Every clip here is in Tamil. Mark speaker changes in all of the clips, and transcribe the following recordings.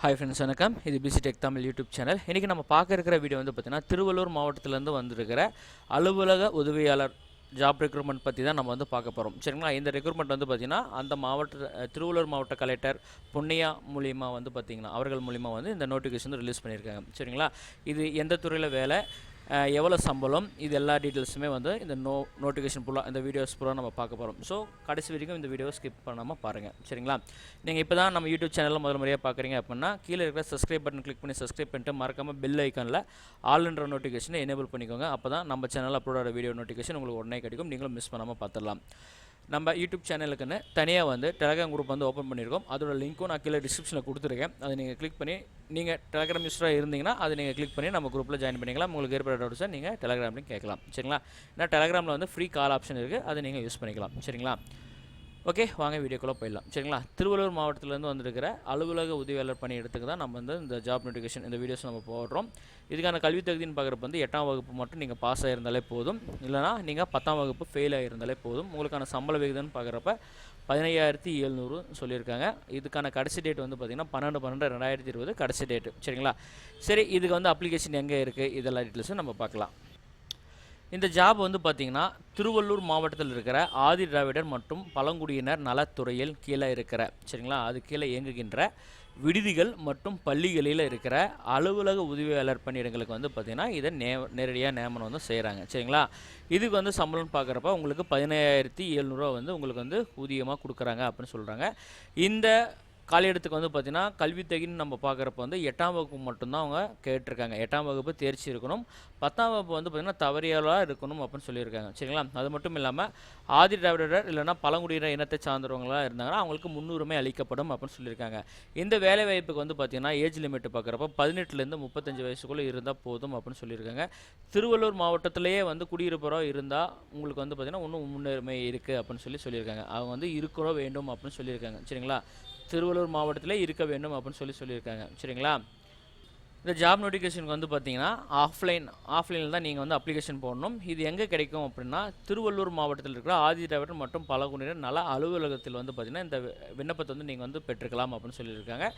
Speaker 1: ஹாய் ஃப்ரெண்ட்ஸ் வணக்கம். இது PC tech Tamil YouTube channel இன்றைக்கி நம்ம பார்க்க இருக்கிற வீடியோ வந்து பார்த்திங்கன்னா திருவள்ளூர் மாவட்டத்திலேருந்து வந்திருக்கிற அலுவலக உதவியாளர் ஜாப் ரெக்ரூட்மெண்ட் பற்றி தான் நம்ம வந்து பார்க்க போகிறோம் சரிங்களா? இந்த ரெக்ரூட்மெண்ட் வந்து பார்த்திங்கன்னா அந்த மாவட்ட திருவள்ளூர் மாவட்ட கலெக்டர் பொன்னையா மூலியமாக வந்து பார்த்திங்கன்னா அவர்கள் மூலிமா வந்து இந்த நோட்டிஃபிகேஷன் வந்து ரிலீஸ் பண்ணியிருக்காங்க. சரிங்களா? இது எந்த துறையில் வேலை? எவ்வளோ சம்பளம்? இது எல்லா டீட்டெயில்ஸுமே வந்து இந்த நோ நோட்டிஃபிகேஷன் ஃபுல்லாக இந்த வீடியோஸ் ஃபுல்லாக நம்ம பார்க்க போகிறோம் ஸோ கடைசி வரைக்கும் இந்த வீடியோ ஸ்கிப் பண்ணாமல் பாருங்கள் சரிங்களா? நீங்கள் இப்போ தான் நம்ம யூடியூப் சேனலில் முதல் முறையாக பார்க்குறீங்க அப்படின்னா கீழே இருக்கிற சப்ஸ்கிரைப் பட்டன் கிளிக் பண்ணி சப்ஸ்கிரைப் பண்ணிட்டு மறக்காமல் பெல் ஐக்கானில் ஆல்ன்ற நோட்டிஃபிகேஷனை எனேபிள் பண்ணிக்கோங்க. அப்போ தான் நம்ம சேனலில் அப்லோட் ஆகிற வீடியோ நோட்டிஃபிகேஷன் உங்களுக்கு உடனே கிடைக்கும். நீங்களும் மிஸ் பண்ணாமல் பார்த்துடலாம். நம்ம யூடியூப் சேனலுக்குன்னு தனியாக வந்து டெலகிராம் குரூப் வந்து ஓப்பன் பண்ணியிருக்கோம். அதோட லிங்க்கும் நான் கீழே டிஸ்கிரிப்ஷனில் கொடுத்துருக்கேன். அதை நீங்கள் கிளிக் பண்ணி நீங்கள் டெலகிராம் யூஸராக இருந்தீங்கன்னா அதை நீங்கள் கிளிக் பண்ணி நம்ம குரூப்பில் ஜாயின் பண்ணிக்கலாம். உங்களுக்கு ஏற்பட்ட டவுட்ஸை நீங்கள் டெலகிராம்லையும் கேட்கலாம். சரிங்களா? ஏன்னா டெலகிராமில் வந்து ஃப்ரீ கால் ஆப்ஷன் இருக்குது அதை நீங்கள் யூஸ் பண்ணிக்கலாம். சரிங்களா? ஓகே வாங்க வீடியோக்குள்ளே போயிடலாம். சரிங்களா? திருவள்ளூர் மாவட்டத்திலேருந்து வந்திருக்கிற அலுவலக உதவியாளர் பணி இடத்துக்கு தான் நம்ம வந்து இந்த ஜாப் நோட்டிஃபிகேஷன் இந்த வீடியோஸ் நம்ம போடுறோம். இதுக்கான கல்வி தகுதின்னு பார்க்குறப்ப வந்து எட்டாம் வகுப்பு மட்டும் நீங்கள் பாஸ் ஆகிருந்தாலே போதும். இல்லைனா நீங்கள் பத்தாம் வகுப்பு ஃபெயில் ஆகியிருந்தாலே போதும். உங்களுக்கான சம்பள விகிதம்னு பார்க்குறப்ப பதினையாயிரத்தி எழுநூறு சொல்லியிருக்காங்க. இதுக்கான கடைசி டேட் வந்து பார்த்திங்கன்னா பன்னெண்டு பன்னெண்டு ரெண்டாயிரத்தி இருபது கடைசி டேட்டு சரிங்களா? சரி இதுக்கு வந்து அப்ளிகேஷன் எங்கே இருக்குது இதெல்லாம் டீட்டெயில்ஸும் நம்ம பார்க்கலாம். இந்த ஜாப் வந்து பார்த்திங்கன்னா திருவள்ளூர் மாவட்டத்தில் இருக்கிற ஆதி திராவிடர் மற்றும் பழங்குடியினர் நலத்துறையில் கீழே இருக்கிற சரிங்களா? அது கீழே இயங்குகின்ற விடுதிகள் மற்றும் பள்ளிகளில் இருக்கிற அலுவலக உதவியாளர் பணியிடங்களுக்கு வந்து பார்த்திங்கன்னா இதை நே நேரடியாக நியமனம் வந்து செய்கிறாங்க சரிங்களா? இதுக்கு வந்து சம்பளம்னு பார்க்குறப்ப உங்களுக்கு பதினாயிரத்தி எழுநூறுவா வந்து உங்களுக்கு வந்து ஊதியமாக கொடுக்குறாங்க அப்படின்னு சொல்கிறாங்க இந்த காலியிடத்துக்கு வந்து பார்த்திங்கன்னா கல்வி நம்ம பார்க்குறப்ப வந்து எட்டாம் வகுப்பு மட்டும்தான் அவங்க கேட்டிருக்காங்க. எட்டாம் வகுப்பு தேர்ச்சி இருக்கணும். பத்தாம் வகுப்பு வந்து பார்த்திங்கன்னா தவறியலாக இருக்கணும் அப்படின்னு சொல்லியிருக்காங்க. சரிங்களா? அது மட்டும் இல்லாமல் ஆதி திராவிடர் இல்லைன்னா பழங்குடியினர் இனத்தை சார்ந்தவங்களாக இருந்தாங்கன்னா அவங்களுக்கு முன்னுரிமை அளிக்கப்படும் அப்படின்னு சொல்லியிருக்காங்க. இந்த வேலை வாய்ப்புக்கு வந்து பார்த்திங்கன்னா ஏஜ் லிமிட் பார்க்குறப்ப பதினெட்டுலேருந்து முப்பத்தஞ்சு வயசுக்குள்ளே இருந்தால் போதும் அப்படின்னு சொல்லியிருக்காங்க. திருவள்ளூர் மாவட்டத்திலேயே வந்து குடியிருப்பவராக இருந்தால் உங்களுக்கு வந்து பார்த்திங்கன்னா இன்னும் முன்னுரிமை இருக்குது அப்படின்னு சொல்லி சொல்லியிருக்காங்க. அவங்க வந்து இருக்கிறோம் வேண்டும் அப்படின்னு சொல்லியிருக்காங்க. சரிங்களா? திருவள்ளூர் மாவட்டத்தில் இருக்க வேண்டும் அப்படின்னு சொல்லி சொல்லியிருக்காங்க. சரிங்களா? இந்த ஜாப் நோட்டிஃபிகேஷனுக்கு வந்து பார்த்தீங்கன்னா ஆஃப்லைன் ஆஃப்லைனில் தான் நீங்கள் வந்து அப்ளிகேஷன் போடணும். இது எங்கே கிடைக்கும் அப்படின்னா திருவள்ளூர் மாவட்டத்தில் இருக்கிற ஆதி திராவிடர் மற்றும் பழங்குடியினர் நல அலுவலகத்தில் வந்து பார்த்திங்கன்னா இந்த விண்ணப்பத்தை வந்து நீங்கள் வந்து பெற்றுக்கலாம் அப்படின்னு சொல்லியிருக்காங்க.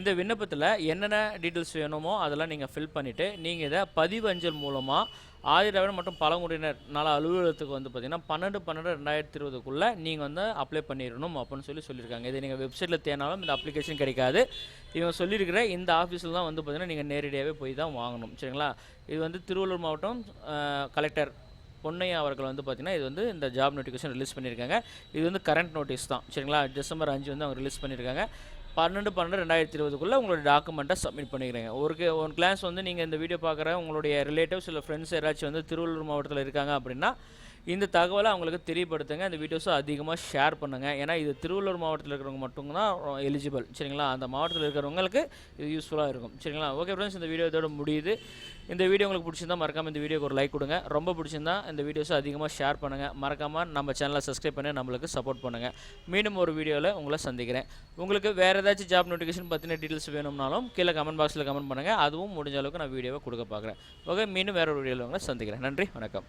Speaker 1: இந்த விண்ணப்பத்தில் என்னென்ன டீட்டெயில்ஸ் வேணுமோ அதெல்லாம் நீங்கள் ஃபில் பண்ணிவிட்டு நீங்கள் இதை பதிவு அஞ்சல் மூலமாக ஆதி மற்றும் பழங்குடியினர் நல அலுவலகத்துக்கு வந்து பார்த்திங்கன்னா பன்னெண்டு பன்னெண்டு ரெண்டாயிரத்தி இருபதுக்குள்ளே நீங்கள் வந்து அப்ளை பண்ணிடணும் அப்படின்னு சொல்லி சொல்லியிருக்காங்க. இது நீங்கள் வெப்சைட்டில் தேனாலும் இந்த அப்ளிகேஷன் கிடைக்காது. இவங்க சொல்லியிருக்கிற இந்த ஆஃபீஸில் தான் வந்து பார்த்திங்கன்னா நீங்கள் நேரடியாகவே போய் தான் வாங்கணும். சரிங்களா? இது வந்து திருவள்ளூர் மாவட்டம் கலெக்டர் பொன்னையா அவர்கள் வந்து பார்த்திங்கன்னா இது வந்து இந்த ஜாப் நோட்டிஃபிகேஷன் ரிலீஸ் பண்ணியிருக்காங்க. இது வந்து கரண்ட் நோட்டீஸ் தான். சரிங்களா? டிசம்பர் அஞ்சு வந்து அவங்க ரிலீஸ் பண்ணியிருக்காங்க. பன்னெண்டு பன்னெண்டு ரெண்டாயிரத்தி இருபதுக்குள்ளே உங்களோட டாக்குமெண்ட்டை சப்மிட் பண்ணிக்கிறேங்க. ஒரு கே- கிளாஸ் வந்து நீங்கள் இந்த வீடியோ பார்க்குற உங்களுடைய ரிலேட்டிவ்ஸ் இல்லை ஃப்ரெண்ட்ஸ் யாராச்சும் வந்து திருவள்ளூர் மாவட்டத்தில் இருக்காங்க அப்படின்னா இந்த தகவலை அவங்களுக்கு தெரியப்படுத்துங்க இந்த வீடியோஸை அதிகமாக ஷேர் பண்ணுங்கள் ஏன்னா இது திருவள்ளூர் மாவட்டத்தில் இருக்கிறவங்க மட்டும்தான் எலிஜிபிள் சரிங்களா? அந்த மாவட்டத்தில் இருக்கிறவங்களுக்கு இது யூஸ்ஃபுல்லாக இருக்கும். சரிங்களா? ஓகே ஃப்ரெண்ட்ஸ் இந்த வீடியோ இதோட முடியுது. இந்த வீடியோ உங்களுக்கு பிடிச்சிருந்தா மறக்காமல் இந்த வீடியோக்கு ஒரு லைக் கொடுங்க. ரொம்ப பிடிச்சிருந்தா இந்த வீடியோஸை அதிகமாக ஷேர் பண்ணுங்கள் மறக்காமல் நம்ம சேனலை சப்ஸ்கிரைப் பண்ணி நம்மளுக்கு சப்போர்ட் பண்ணுங்கள் மீண்டும் ஒரு வீடியோவில் உங்களை சந்திக்கிறேன். உங்களுக்கு வேறு ஏதாச்சும் ஜாப் நோட்டிஃபிகேஷன் பற்றின டீட்டெயில்ஸ் வேணும்னாலும் கீழே கமெண்ட் பாக்ஸில் கமெண்ட் பண்ணுங்கள் அதுவும் முடிஞ்ச அளவுக்கு நான் வீடியோவை கொடுக்க பார்க்குறேன். ஓகே மீண்டும் வேறு ஒரு வீடியோவில் உங்களை சந்திக்கிறேன். நன்றி வணக்கம்.